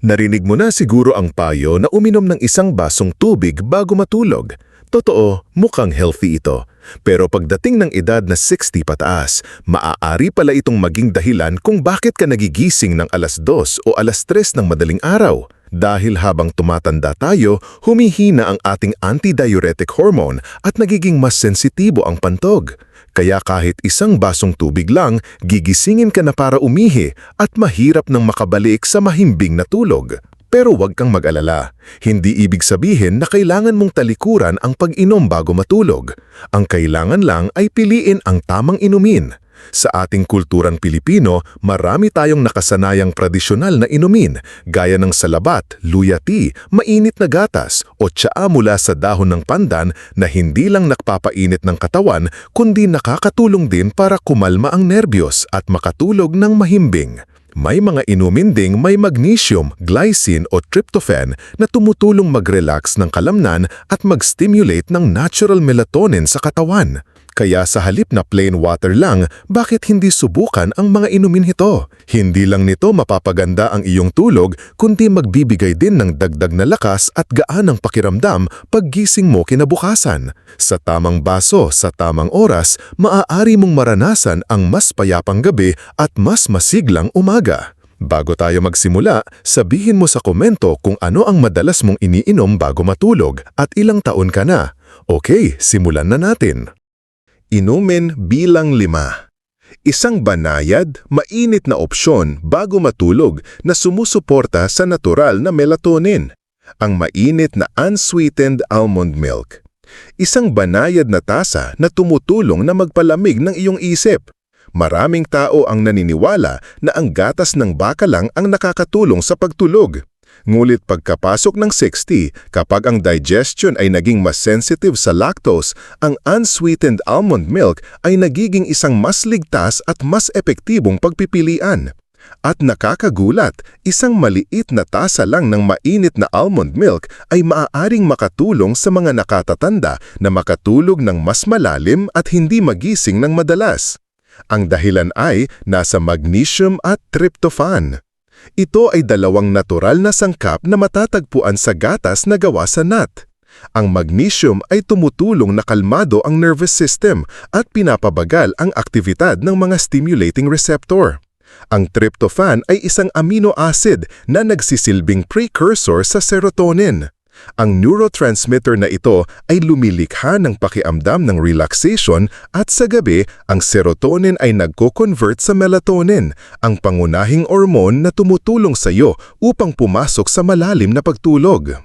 Narinig mo na siguro ang payo na uminom ng isang basong tubig bago matulog. Totoo, mukhang healthy ito. Pero pagdating ng edad na 60 pataas, maaari pala itong maging dahilan kung bakit ka nagigising ng alas 2 o alas 3 ng madaling araw. Dahil habang tumatanda tayo, humihina ang ating antidiuretic hormone at nagiging mas sensitibo ang pantog. Kaya kahit isang basong tubig lang, gigisingin ka na para umihi at mahirap nang makabalik sa mahimbing na tulog. Pero huwag kang mag-alala. Hindi ibig sabihin na kailangan mong talikuran ang pag-inom bago matulog. Ang kailangan lang ay piliin ang tamang inumin. Sa ating kulturang Pilipino, marami tayong nakasanayang tradisyonal na inumin gaya ng salabat, luya tea, mainit na gatas o tsaa mula sa dahon ng pandan na hindi lang nakpapainit ng katawan kundi nakakatulong din para kumalma ang nerbiyos at makatulog ng mahimbing. May mga inumin ding may magnesium, glycine o tryptophan na tumutulong mag-relax ng kalamnan at mag-stimulate ng natural melatonin sa katawan. Kaya sa halip na plain water lang, bakit hindi subukan ang mga inumin ito? Hindi lang nito mapapaganda ang iyong tulog, kundi magbibigay din ng dagdag na lakas at gaan ng pakiramdam paggising mo kinabukasan. Sa tamang baso, sa tamang oras, maaari mong maranasan ang mas payapang gabi at mas masiglang umaga. Bago tayo magsimula, sabihin mo sa komento kung ano ang madalas mong iniinom bago matulog at ilang taon ka na. Okay, simulan na natin. Inumin bilang lima. Isang banayad, mainit na opsyon bago matulog na sumusuporta sa natural na melatonin. Ang mainit na unsweetened almond milk. Isang banayad na tasa na tumutulong na magpalamig ng iyong isip. Maraming tao ang naniniwala na ang gatas ng baka lang ang nakakatulong sa pagtulog. Ngulit pagkapasok ng 60, kapag ang digestion ay naging mas sensitive sa lactose, ang unsweetened almond milk ay nagiging isang mas ligtas at mas epektibong pagpipilian. At nakakagulat, isang maliit na tasa lang ng mainit na almond milk ay maaaring makatulong sa mga nakatatanda na makatulog ng mas malalim at hindi magising ng madalas. Ang dahilan ay nasa magnesium at tryptophan. Ito ay dalawang natural na sangkap na matatagpuan sa gatas na gawa sa nut. Ang magnesium ay tumutulong na kalmado ang nervous system at pinapabagal ang aktibidad ng mga stimulating receptor. Ang tryptophan ay isang amino acid na nagsisilbing precursor sa serotonin. Ang neurotransmitter na ito ay lumilikha ng pakiamdam ng relaxation at sa gabi, ang serotonin ay nagko-convert sa melatonin, ang pangunahing hormone na tumutulong sa iyo upang pumasok sa malalim na pagtulog.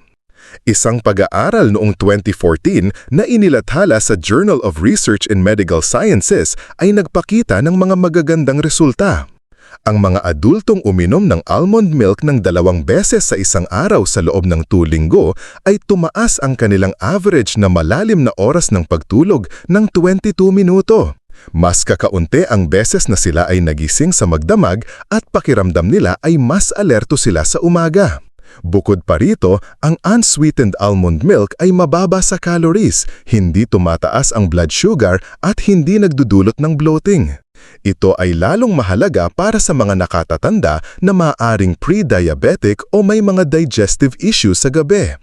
Isang pag-aaral noong 2014 na inilathala sa Journal of Research in Medical Sciences ay nagpakita ng mga magagandang resulta. Ang mga adultong uminom ng almond milk ng dalawang beses sa isang araw sa loob ng 2 linggo ay tumaas ang kanilang average na malalim na oras ng pagtulog ng 22 minuto. Mas kakaunti ang beses na sila ay nagising sa magdamag at pakiramdam nila ay mas alerto sila sa umaga. Bukod pa rito, ang unsweetened almond milk ay mababa sa calories, hindi tumataas ang blood sugar at hindi nagdudulot ng bloating. Ito ay lalong mahalaga para sa mga nakatatanda na maaring pre-diabetic o may mga digestive issues sa gabi.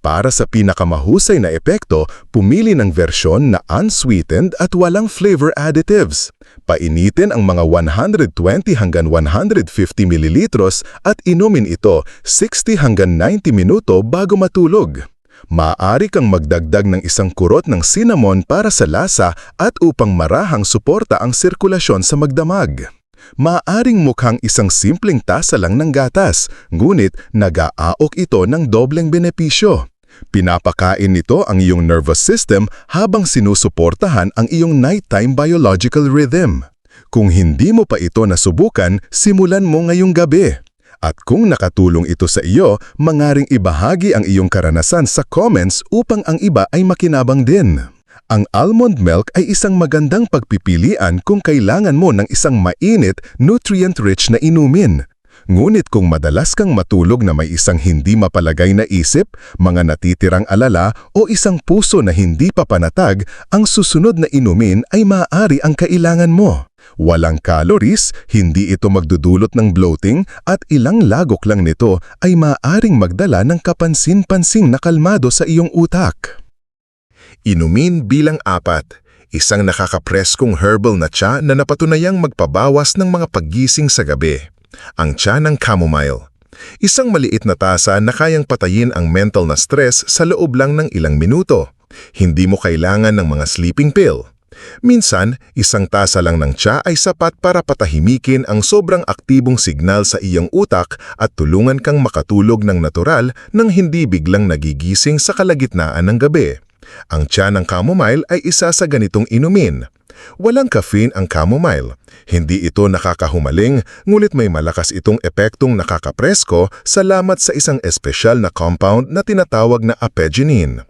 Para sa pinakamahusay na epekto, pumili ng versyon na unsweetened at walang flavor additives. Painitin ang mga 120 hanggang 150 mililitros at inumin ito 60 hanggang 90 minuto bago matulog. Maaari kang magdagdag ng isang kurot ng cinnamon para sa lasa at upang marahang suporta ang sirkulasyon sa magdamag. Maaring mukhang isang simpleng tasa lang ng gatas, ngunit nag-aaok ito ng dobleng benepisyo. Pinapakain nito ang iyong nervous system habang sinusuportahan ang iyong nighttime biological rhythm. Kung hindi mo pa ito nasubukan, simulan mo ngayong gabi. At kung nakatulong ito sa iyo, mangaring ibahagi ang iyong karanasan sa comments upang ang iba ay makinabang din. Ang almond milk ay isang magandang pagpipilian kung kailangan mo ng isang mainit, nutrient-rich na inumin. Ngunit kung madalas kang matulog na may isang hindi mapalagay na isip, mga natitirang alala o isang puso na hindi pa panatag, ang susunod na inumin ay maaari ang kailangan mo. Walang calories, hindi ito magdudulot ng bloating at ilang lagok lang nito ay maaring magdala ng kapansin-pansing na kalmado sa iyong utak. Inumin bilang apat, isang nakakapreskong herbal na tsa na napatunayang magpabawas ng mga paggising sa gabi. Ang tsa ng chamomile. Isang maliit na tasa na kayang patayin ang mental na stress sa loob lang ng ilang minuto. Hindi mo kailangan ng mga sleeping pill. Minsan, isang tasa lang ng tsa ay sapat para patahimikin ang sobrang aktibong signal sa iyong utak at tulungan kang makatulog ng natural nang hindi biglang nagigising sa kalagitnaan ng gabi. Ang tsa ng chamomile ay isa sa ganitong inumin. Walang caffeine ang chamomile. Hindi ito nakakahumaling, ngulit may malakas itong epektong nakakapresko salamat sa isang espesyal na compound na tinatawag na apegenin.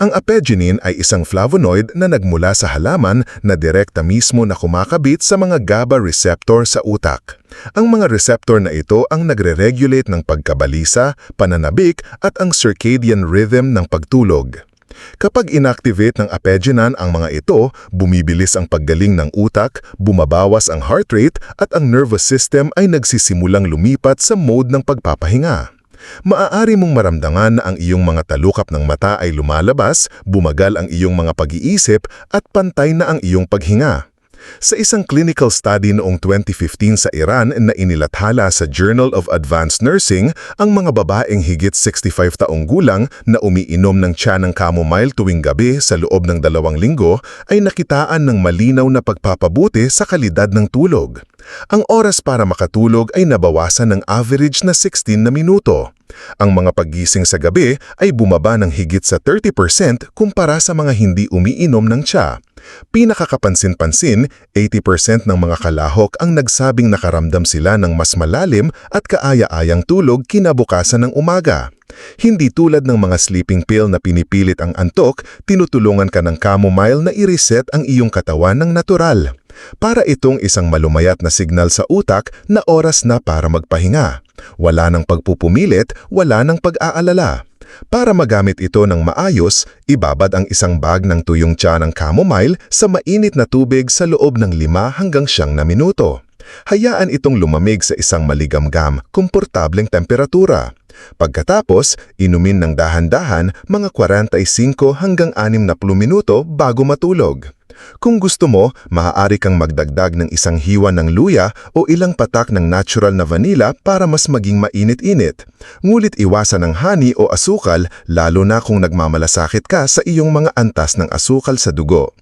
Ang apegenin ay isang flavonoid na nagmula sa halaman na direkta mismo na kumakabit sa mga GABA receptor sa utak. Ang mga receptor na ito ang nagre-regulate ng pagkabalisa, pananabik at ang circadian rhythm ng pagtulog. Kapag inactivate ng apeginan ang mga ito, bumibilis ang paggaling ng utak, bumabawas ang heart rate at ang nervous system ay nagsisimulang lumipat sa mode ng pagpapahinga. Maaari mong maramdaman na ang iyong mga talukap ng mata ay lumalabas, bumagal ang iyong mga pag-iisip at pantay na ang iyong paghinga. Sa isang clinical study noong 2015 sa Iran na inilathala sa Journal of Advanced Nursing, ang mga babaeng higit 65 taong gulang na umiinom ng tsa ng chamomile tuwing gabi sa loob ng dalawang linggo ay nakitaan ng malinaw na pagpapabuti sa kalidad ng tulog. Ang oras para makatulog ay nabawasan ng average na 16 na minuto. Ang mga paggising sa gabi ay bumaba ng higit sa 30% kumpara sa mga hindi umiinom ng tsa. Pinakakapansin-pansin, 80% ng mga kalahok ang nagsabing nakaramdam sila ng mas malalim at kaaya-ayang tulog kinabukasan ng umaga. Hindi tulad ng mga sleeping pill na pinipilit ang antok, tinutulungan ka ng chamomile na i-reset ang iyong katawan ng natural. Para itong isang malumayat na signal sa utak na oras na para magpahinga. Wala ng pagpupumilit, wala ng pag-aalala. Para magamit ito ng maayos, ibabad ang isang bag ng tuyong tsa ng chamomile sa mainit na tubig sa loob ng 5 hanggang siyang na minuto. Hayaan itong lumamig sa isang maligamgam, komportableng temperatura. Pagkatapos, inumin ng dahan-dahan mga 45 hanggang 60 minuto bago matulog. Kung gusto mo, maaari kang magdagdag ng isang hiwa ng luya o ilang patak ng natural na vanilla para mas maging mainit-init. Ngulit iwasan ng honey o asukal lalo na kung nagmamalasakit ka sa iyong mga antas ng asukal sa dugo.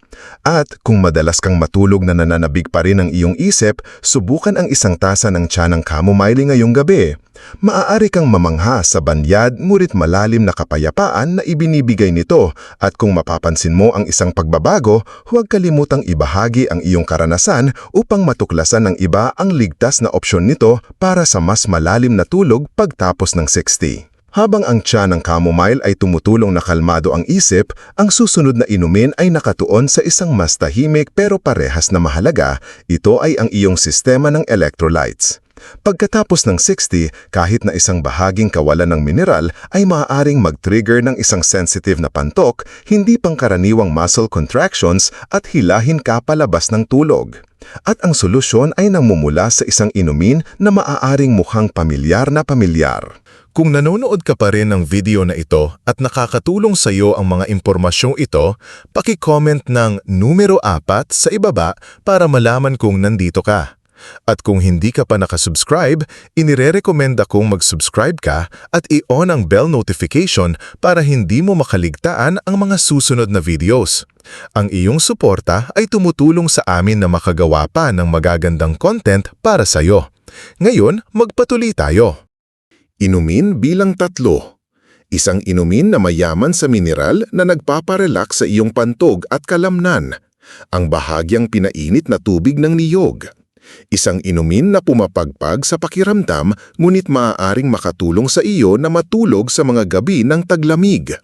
At kung madalas kang matulog na nananabig pa rin ang iyong isip, subukan ang isang tasa ng tsa ng chamomile ngayong gabi. Maaari kang mamangha sa banyad ngurit malalim na kapayapaan na ibinibigay nito at kung mapapansin mo ang isang pagbabago, huwag kalimutang ibahagi ang iyong karanasan upang matuklasan ng iba ang ligtas na opsyon nito para sa mas malalim na tulog pagtapos ng 60. Habang ang tsa ng chamomile ay tumutulong na kalmado ang isip, ang susunod na inumin ay nakatuon sa isang mas tahimik pero parehas na mahalaga, ito ay ang iyong sistema ng electrolytes. Pagkatapos ng 60, kahit na isang bahaging kawalan ng mineral ay maaaring mag-trigger ng isang sensitive na pantok, hindi pangkaraniwang muscle contractions at hilahin ka palabas ng tulog. At ang solusyon ay namumula sa isang inumin na maaaring mukhang pamilyar na pamilyar. Kung nanonood ka pa rin ng video na ito at nakakatulong sa iyo ang mga impormasyong ito, paki-comment ng numero 4 sa ibaba para malaman kung nandito ka. At kung hindi ka pa nakasubscribe, inirerekomenda kong mag-subscribe ka at i-on ang bell notification para hindi mo makaligtaan ang mga susunod na videos. Ang iyong suporta ay tumutulong sa amin na makagawa pa ng magagandang content para sa iyo. Ngayon, magpatuloy tayo. Inumin bilang tatlo. Isang inumin na mayaman sa mineral na nagpaparelax sa iyong pantog at kalamnan. Ang bahagyang pinainit na tubig ng niyog. Isang inumin na pumapagpag sa pakiramdam ngunit maaaring makatulong sa iyo na matulog sa mga gabi ng taglamig.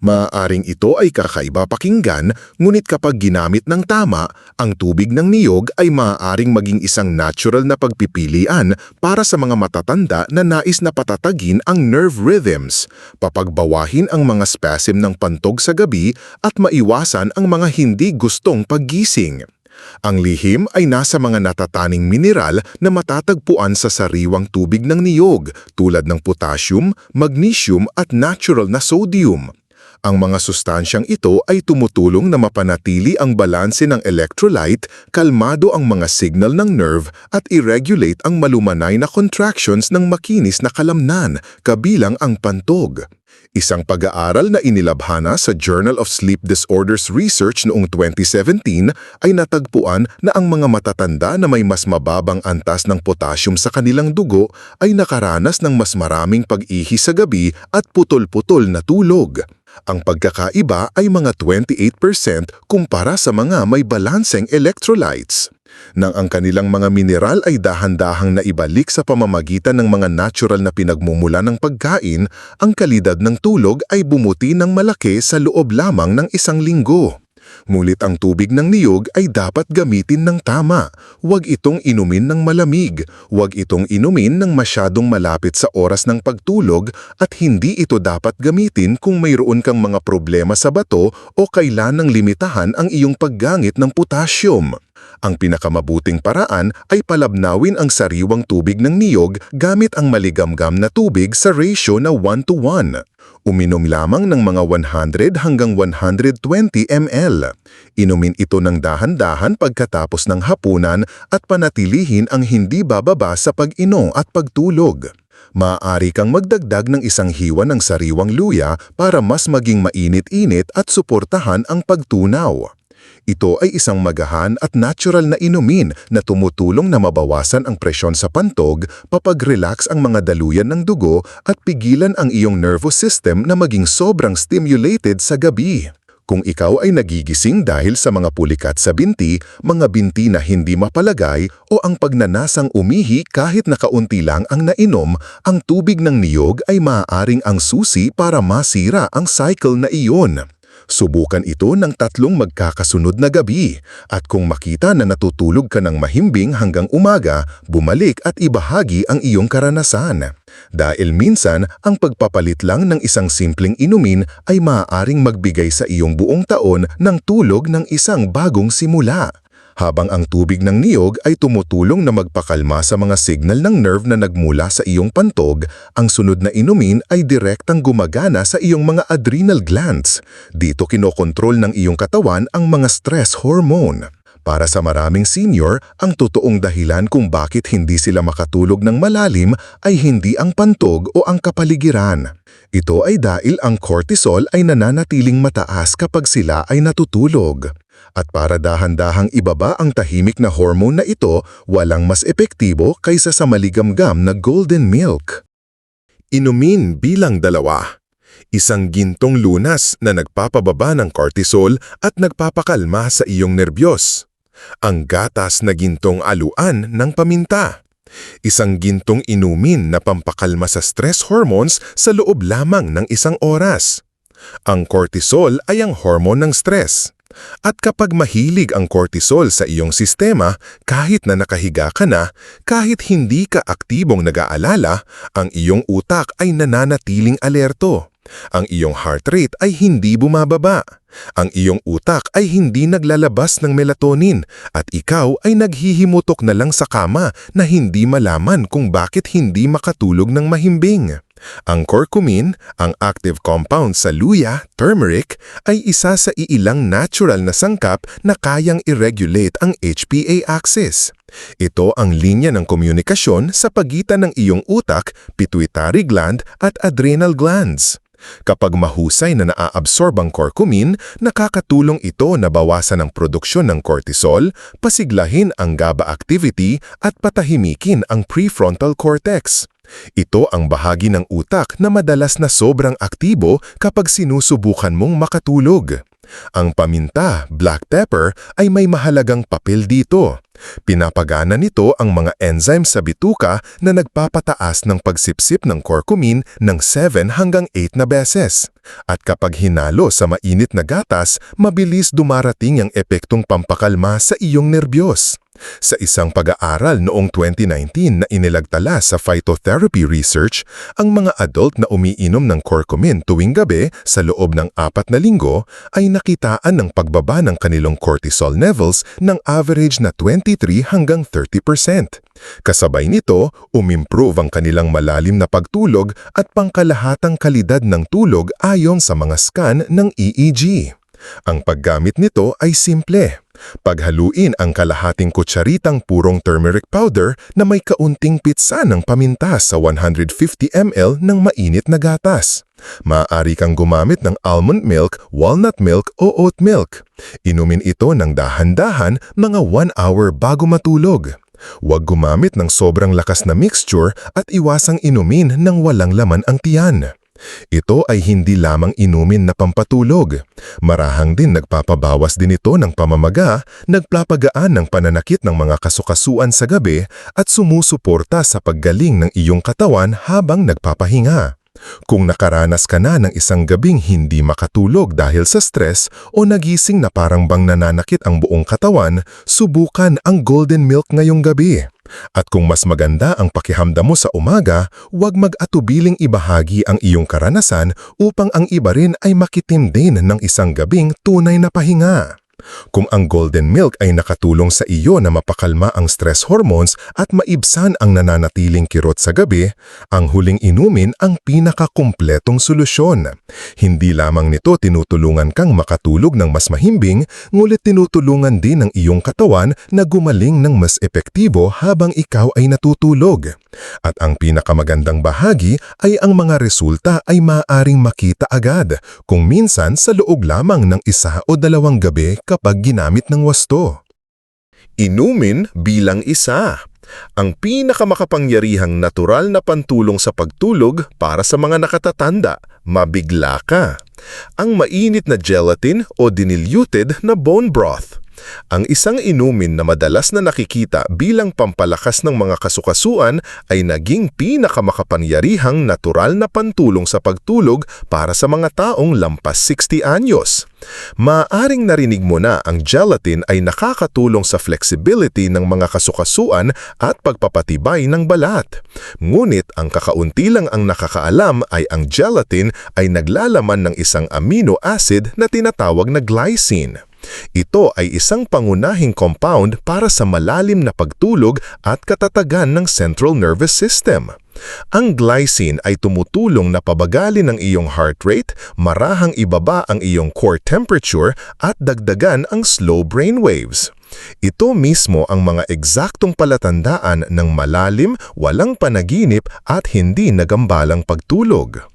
Maaaring ito ay kakaiba pakinggan, ngunit kapag ginamit ng tama, ang tubig ng niyog ay maaaring maging isang natural na pagpipilian para sa mga matatanda na nais na patatagin ang nerve rhythms, papagbawahin ang mga spasm ng pantog sa gabi at maiwasan ang mga hindi gustong paggising. Ang lihim ay nasa mga natataning mineral na matatagpuan sa sariwang tubig ng niyog tulad ng potassium, magnesium at natural na sodium. Ang mga sustansyang ito ay tumutulong na mapanatili ang balanse ng electrolyte, kalmado ang mga signal ng nerve at i-regulate ang malumanay na contractions ng makinis na kalamnan, kabilang ang pantog. Isang pag-aaral na inilabhana sa Journal of Sleep Disorders Research noong 2017 ay natagpuan na ang mga matatanda na may mas mababang antas ng potassium sa kanilang dugo ay nakaranas ng mas maraming pag-ihi sa gabi at putol-putol na tulog. Ang pagkakaiba ay mga 28% kumpara sa mga may balanseng electrolytes. Nang ang kanilang mga mineral ay dahan-dahang naibalik sa pamamagitan ng mga natural na pinagmumula ng pagkain, ang kalidad ng tulog ay bumuti ng malaki sa loob lamang ng isang linggo. Ngunit ang tubig ng niyog ay dapat gamitin ng tama. Huwag itong inumin ng malamig. Huwag itong inumin ng masyadong malapit sa oras ng pagtulog at hindi ito dapat gamitin kung mayroon kang mga problema sa bato o kailanang limitahan ang iyong paggamit ng potassium. Ang pinakamabuting paraan ay palabnawin ang sariwang tubig ng niyog gamit ang maligamgam na tubig sa ratio na 1 to 1. Uminom lamang ng mga 100 hanggang 120 ml. Inumin ito ng dahan-dahan pagkatapos ng hapunan at panatilihin ang hindi bababa sa pag-inom at pagtulog. Maaari kang magdagdag ng isang hiwa ng sariwang luya para mas maging mainit-init at suportahan ang pagtunaw. Ito ay isang magahan at natural na inumin na tumutulong na mabawasan ang presyon sa pantog, papag-relax ang mga daluyan ng dugo at pigilan ang iyong nervous system na maging sobrang stimulated sa gabi. Kung ikaw ay nagigising dahil sa mga pulikat sa binti, mga binti na hindi mapalagay o ang pagnanasang umihi kahit nakaunti lang ang nainom, ang tubig ng niyog ay maaaring ang susi para masira ang cycle na iyon. Subukan ito ng tatlong magkakasunod na gabi at kung makita na natutulog ka ng mahimbing hanggang umaga, bumalik at ibahagi ang iyong karanasan. Dahil minsan, ang pagpapalit lang ng isang simpleng inumin ay maaaring magbigay sa iyong buong taon ng tulog ng isang bagong simula habang ang tubig ng niyog ay tumutulong na magpakalma sa mga signal ng nerve na nagmula sa iyong pantog, ang sunod na inumin ay direktang gumagana sa iyong mga adrenal glands. Dito kinokontrol ng iyong katawan ang mga stress hormone. Para sa maraming senior, ang totoong dahilan kung bakit hindi sila makatulog ng malalim ay hindi ang pantog o ang kapaligiran. Ito ay dahil ang cortisol ay nananatiling mataas kapag sila ay natutulog. At para dahan-dahang ibaba ang tahimik na hormone na ito, walang mas epektibo kaysa sa maligamgam na golden milk. Inumin bilang dalawa. Isang gintong lunas na nagpapababa ng cortisol at nagpapakalma sa iyong nerbiyos. Ang gatas na gintong aluan ng paminta. Isang gintong inumin na pampakalma sa stress hormones sa loob lamang ng isang oras. Ang cortisol ay ang hormone ng stress. At kapag mahilig ang cortisol sa iyong sistema, kahit na nakahiga ka na, kahit hindi ka aktibong nag-aalala, ang iyong utak ay nananatiling alerto. Ang iyong heart rate ay hindi bumababa. Ang iyong utak ay hindi naglalabas ng melatonin at ikaw ay naghihimutok na lang sa kama na hindi malaman kung bakit hindi makatulog ng mahimbing. Ang curcumin, ang active compound sa luya, turmeric, ay isa sa iilang natural na sangkap na kayang i-regulate ang HPA axis. Ito ang linya ng komunikasyon sa pagitan ng iyong utak, pituitary gland at adrenal glands. Kapag mahusay na naaabsorb ang curcumin, nakakatulong ito na bawasan ang produksyon ng cortisol, pasiglahin ang GABA activity at patahimikin ang prefrontal cortex. Ito ang bahagi ng utak na madalas na sobrang aktibo kapag sinusubukan mong makatulog. Ang paminta, black pepper, ay may mahalagang papel dito. Pinapagana nito ang mga enzyme sa bituka na nagpapataas ng pagsipsip ng curcumin ng 7 hanggang 8 na beses. At kapag hinalo sa mainit na gatas, mabilis dumarating ang epektong pampakalma sa iyong nerbiyos. Sa isang pag-aaral noong 2019 na inilagtala sa phytotherapy research, ang mga adult na umiinom ng curcumin tuwing gabi sa loob ng apat na linggo ay nakitaan ng pagbaba ng kanilang cortisol levels ng average na 23 hanggang 30%. Kasabay nito, umimprove ang kanilang malalim na pagtulog at pangkalahatang kalidad ng tulog ayon sa mga scan ng EEG. Ang paggamit nito ay simple. Paghaluin ang kalahating kutsaritang purong turmeric powder na may kaunting pitsa ng paminta sa 150 ml ng mainit na gatas. Maaari kang gumamit ng almond milk, walnut milk o oat milk. Inumin ito ng dahan-dahan mga 1 hour bago matulog. Huwag gumamit ng sobrang lakas na mixture at iwasang inumin ng walang laman ang tiyan. Ito ay hindi lamang inumin na pampatulog. Marahang din nagpapabawas din ito ng pamamaga, nagpapagaan ng pananakit ng mga kasukasuan sa gabi at sumusuporta sa paggaling ng iyong katawan habang nagpapahinga. Kung nakaranas ka na ng isang gabing hindi makatulog dahil sa stress o nagising na parang bang nananakit ang buong katawan, subukan ang golden milk ngayong gabi. At kung mas maganda ang pakihamdam mo sa umaga, huwag mag-atubiling ibahagi ang iyong karanasan upang ang iba rin ay makitim din ng isang gabing tunay na pahinga. Kung ang golden milk ay nakatulong sa iyo na mapakalma ang stress hormones at maibsan ang nananatiling kirot sa gabi, ang huling inumin ang pinakakumpletong solusyon. Hindi lamang nito tinutulungan kang makatulog ng mas mahimbing, ngulit tinutulungan din ang iyong katawan na gumaling ng mas epektibo habang ikaw ay natutulog. At ang pinakamagandang bahagi ay ang mga resulta ay maaaring makita agad, kung minsan sa loob lamang ng isa o dalawang gabi kapag ginamit ng wasto. Inumin bilang isa. Ang pinakamakapangyarihang natural na pantulong sa pagtulog para sa mga nakatatanda, mabigla ka. Ang mainit na gelatin o diluted na bone broth. Ang isang inumin na madalas na nakikita bilang pampalakas ng mga kasukasuan ay naging pinakamakapangyarihang natural na pantulong sa pagtulog para sa mga taong lampas 60 anyos. Maaring narinig mo na ang gelatin ay nakakatulong sa flexibility ng mga kasukasuan at pagpapatibay ng balat. Ngunit ang kakaunti lang ang nakakaalam ay ang gelatin ay naglalaman ng isang amino acid na tinatawag na glycine. Ito ay isang pangunahing compound para sa malalim na pagtulog at katatagan ng central nervous system. Ang glycine ay tumutulong na pabagalin ang iyong heart rate, marahang ibaba ang iyong core temperature at dagdagan ang slow brain waves. Ito mismo ang mga eksaktong palatandaan ng malalim, walang panaginip at hindi nagambalang pagtulog.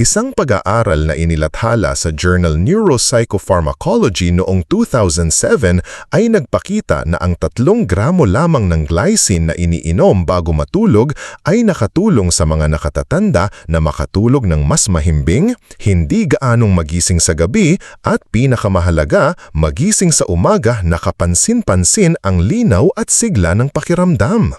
Isang pag-aaral na inilathala sa Journal Neuropsychopharmacology noong 2007 ay nagpakita na ang tatlong gramo lamang ng glycine na iniinom bago matulog ay nakatulong sa mga nakatatanda na makatulog ng mas mahimbing, hindi gaanong magising sa gabi at pinakamahalaga, magising sa umaga na kapansin-pansin ang linaw at sigla ng pakiramdam.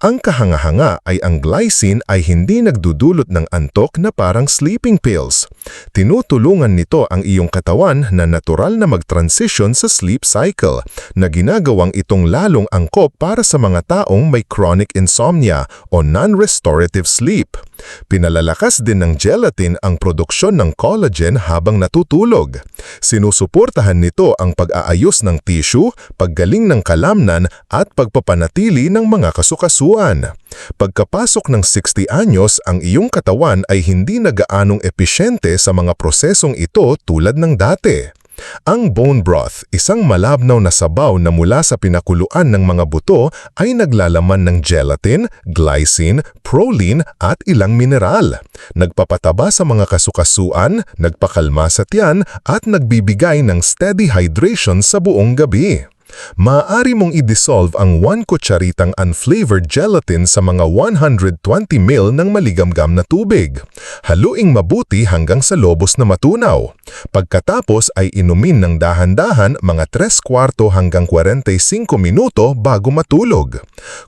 Ang kahanga-hanga ay ang glycine ay hindi nagdudulot ng antok na parang sleeping pills. Tinutulungan nito ang iyong katawan na natural na mag-transition sa sleep cycle na ginagawang itong lalong angkop para sa mga taong may chronic insomnia o non-restorative sleep. Pinalalakas din ng gelatin ang produksyon ng collagen habang natutulog. Sinusuportahan nito ang pag-aayos ng tissue, paggaling ng kalamnan at pagpapanatili ng mga kasukasuan. Pagkapasok ng 60 anyos, ang iyong katawan ay hindi na gaanong episyente sa mga prosesong ito tulad ng dati. Ang bone broth, isang malabnaw na sabaw na mula sa pinakuluan ng mga buto ay naglalaman ng gelatin, glycine, proline at ilang mineral. Nagpapataba sa mga kasukasuan, nagpakalma sa tiyan at nagbibigay ng steady hydration sa buong gabi. Maaari mong i-dissolve ang 1 kutsaritang unflavored gelatin sa mga 120 ml ng maligamgam na tubig. Haluing mabuti hanggang sa lobos na matunaw. Pagkatapos ay inumin ng dahan-dahan mga 3 kwarto hanggang 45 minuto bago matulog.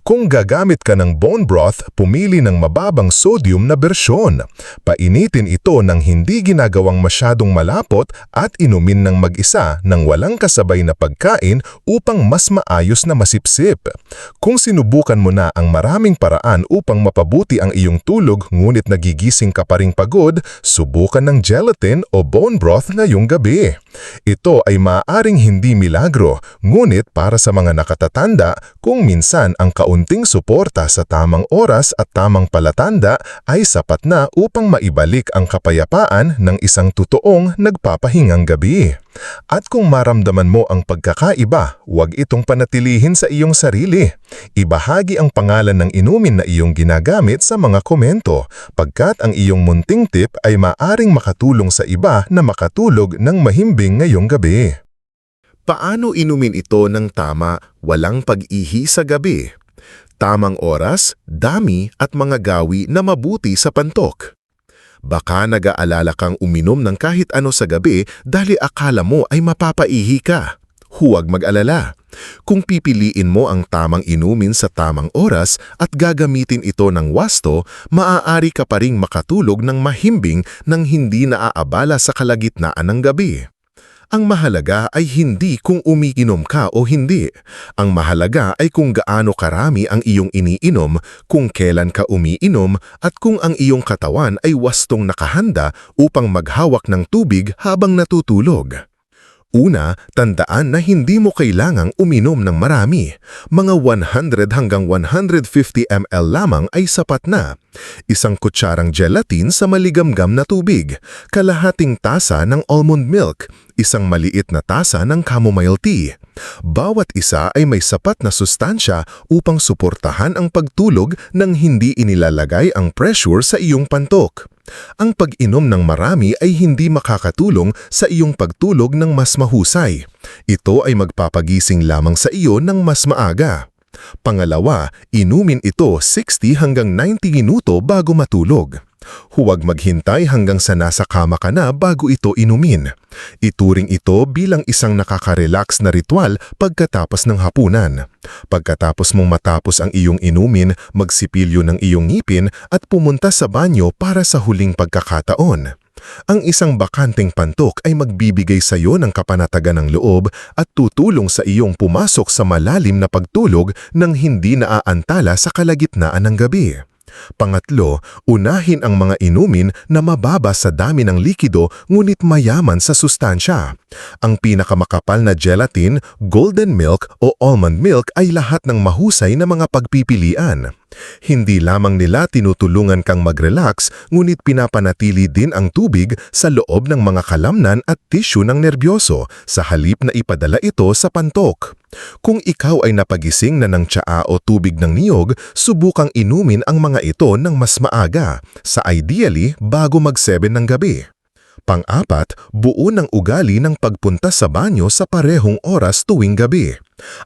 Kung gagamit ka ng bone broth, pumili ng mababang sodium na bersyon. Painitin ito ng hindi ginagawang masyadong malapot at inumin ng mag-isa ng walang kasabay na pagkain upang mas maayos na masipsip. Kung sinubukan mo na ang maraming paraan upang mapabuti ang iyong tulog ngunit nagigising ka pa ring pagod, subukan ng gelatin o bone broth ngayong gabi. Ito ay maaaring hindi milagro, ngunit para sa mga nakatatanda, kung minsan ang kaunting suporta sa tamang oras at tamang palatanda ay sapat na upang maibalik ang kapayapaan ng isang totoong nagpapahingang gabi. At kung maramdaman mo ang pagkakaiba, huwag itong panatilihin sa iyong sarili. Ibahagi ang pangalan ng inumin na iyong ginagamit sa mga komento, pagkat ang iyong munting tip ay maaring makatulong sa iba na makatulog ng mahimbing ngayong gabi. Paano inumin ito ng tama, walang pag-ihi sa gabi? Tamang oras, dami at mga gawi na mabuti sa pantok. Baka nag-aalala kang uminom ng kahit ano sa gabi dahil akala mo ay mapapaihi ka. Huwag mag-alala. Kung pipiliin mo ang tamang inumin sa tamang oras at gagamitin ito ng wasto, maaari ka pa ring makatulog ng mahimbing nang hindi naaabala sa kalagitnaan ng gabi. Ang mahalaga ay hindi kung umiinom ka o hindi. Ang mahalaga ay kung gaano karami ang iyong iniinom, kung kailan ka umiinom, at kung ang iyong katawan ay wastong nakahanda upang maghawak ng tubig habang natutulog. Una, tandaan na hindi mo kailangang uminom ng marami. Mga 100 hanggang 150 ml lamang ay sapat na. Isang kutsarang gelatin sa maligamgam na tubig, kalahating tasa ng almond milk, isang maliit na tasa ng chamomile tea. Bawat isa ay may sapat na sustansya upang suportahan ang pagtulog nang hindi inilalagay ang pressure sa iyong pantok. Ang pag-inom ng marami ay hindi makakatulong sa iyong pagtulog ng mas mahusay. Ito ay magpapagising lamang sa iyo ng mas maaga. Pangalawa, inumin ito 60 hanggang 90 minuto bago matulog. Huwag maghintay hanggang sa nasa kama ka na bago ito inumin. Ituring ito bilang isang nakaka-relax na ritual pagkatapos ng hapunan. Pagkatapos mong matapos ang iyong inumin, magsipilyo ng iyong ngipin at pumunta sa banyo para sa huling pagkakataon. Ang isang bakanteng pantok ay magbibigay sa iyo ng kapanatagan ng loob at tutulong sa iyong pumasok sa malalim na pagtulog nang hindi naaantala sa kalagitnaan ng gabi. Pangatlo, unahin ang mga inumin na mababa sa dami ng likido ngunit mayaman sa sustansya. Ang pinakamakapal na gelatin, golden milk o almond milk ay lahat ng mahusay na mga pagpipilian. Hindi lamang nila tinutulungan kang mag-relax, ngunit pinapanatili din ang tubig sa loob ng mga kalamnan at tissue ng nerbyoso sa halip na ipadala ito sa pantok. Kung ikaw ay napagising na ng tsaa o tubig ng niyog, subukang inumin ang mga ito ng mas maaga, sa ideally bago mag-7 ng gabi. Pang-apat, buo ng ugali ng pagpunta sa banyo sa parehong oras tuwing gabi.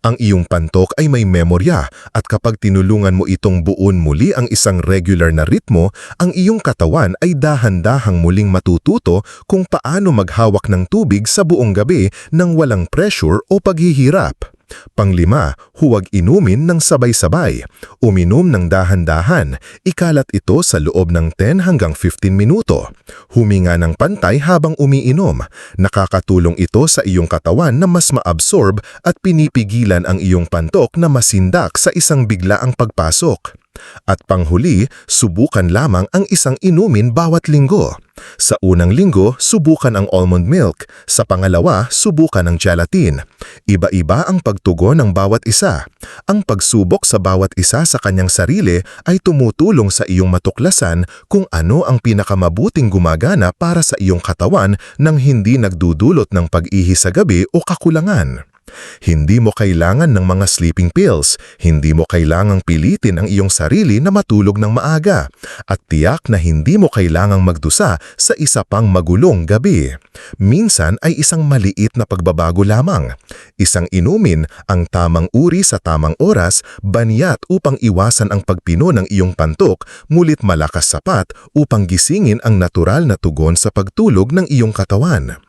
Ang iyong pantok ay may memorya at kapag tinulungan mo itong buon muli ang isang regular na ritmo, ang iyong katawan ay dahan-dahang muling matututo kung paano maghawak ng tubig sa buong gabi nang walang pressure o paghihirap. Panglima, huwag inumin ng sabay-sabay. Uminom ng dahan-dahan. Ikalat ito sa loob ng 10 hanggang 15 minuto. Huminga ng pantay habang umiinom. Nakakatulong ito sa iyong katawan na mas maabsorb at pinipigilan ang iyong pantok na masindak sa isang biglaang pagpasok. At panghuli, subukan lamang ang isang inumin bawat linggo. Sa unang linggo, subukan ang almond milk. Sa pangalawa, subukan ang gelatin. Iba-iba ang pagtugon ng bawat isa. Ang pagsubok sa bawat isa sa kanyang sarili ay tumutulong sa iyong matuklasan kung ano ang pinakamabuting gumagana para sa iyong katawan nang hindi nagdudulot ng pag-ihi sa gabi o kakulangan. Hindi mo kailangan ng mga sleeping pills, hindi mo kailangang pilitin ang iyong sarili na matulog ng maaga, at tiyak na hindi mo kailangang magdusa sa isa pang magulong gabi. Minsan ay isang maliit na pagbabago lamang. Isang inumin ang tamang uri sa tamang oras, baniyat upang iwasan ang pagpino ng iyong pantok, mulit malakas sapat upang gisingin ang natural na tugon sa pagtulog ng iyong katawan.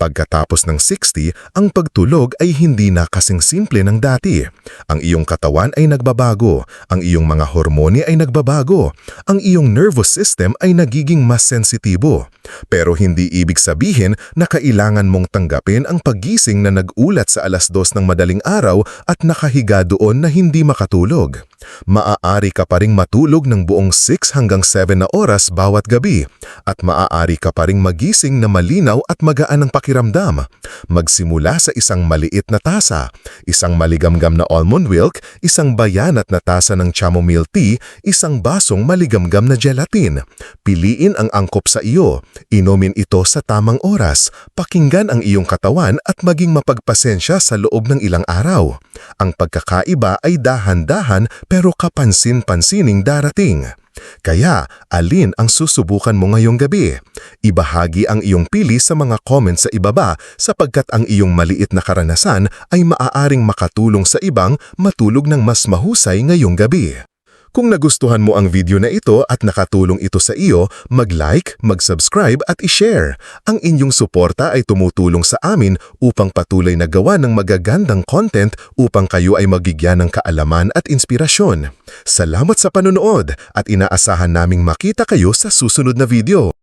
Pagkatapos ng 60, ang pagtulog ay hindi na kasing simple ng dati. Ang iyong katawan ay nagbabago, ang iyong mga hormone ay nagbabago, ang iyong nervous system ay nagiging mas sensitibo. Pero hindi ibig sabihin na kailangan mong tanggapin ang paggising na nag-ulat sa alas dos ng madaling araw at nakahiga doon na hindi makatulog. Maaari ka pa ring matulog ng buong 6 hanggang 7 na oras bawat gabi at maaari ka pa ring magising na malinaw at magaan ang pakiramdam. Magsimula sa isang maliit na tasa, isang maligamgam na almond milk, isang bayanat na tasa ng chamomile tea, isang basong maligamgam na gelatin. Piliin ang angkop sa iyo, inumin ito sa tamang oras, pakinggan ang iyong katawan at maging mapagpasensya sa loob ng ilang araw. Ang pagkakaiba ay dahan-dahan pero kapansin-pansining darating. Kaya, alin ang susubukan mo ngayong gabi? Ibahagi ang iyong pili sa mga comments sa ibaba sapagkat ang iyong maliit na karanasan ay maaaring makatulong sa ibang matulog ng mas mahusay ngayong gabi. Kung nagustuhan mo ang video na ito at nakatulong ito sa iyo, mag-like, mag-subscribe at i-share. Ang inyong suporta ay tumutulong sa amin upang patuloy na gawa ng magagandang content upang kayo ay magigyan ng kaalaman at inspirasyon. Salamat sa panonood at inaasahan naming makita kayo sa susunod na video.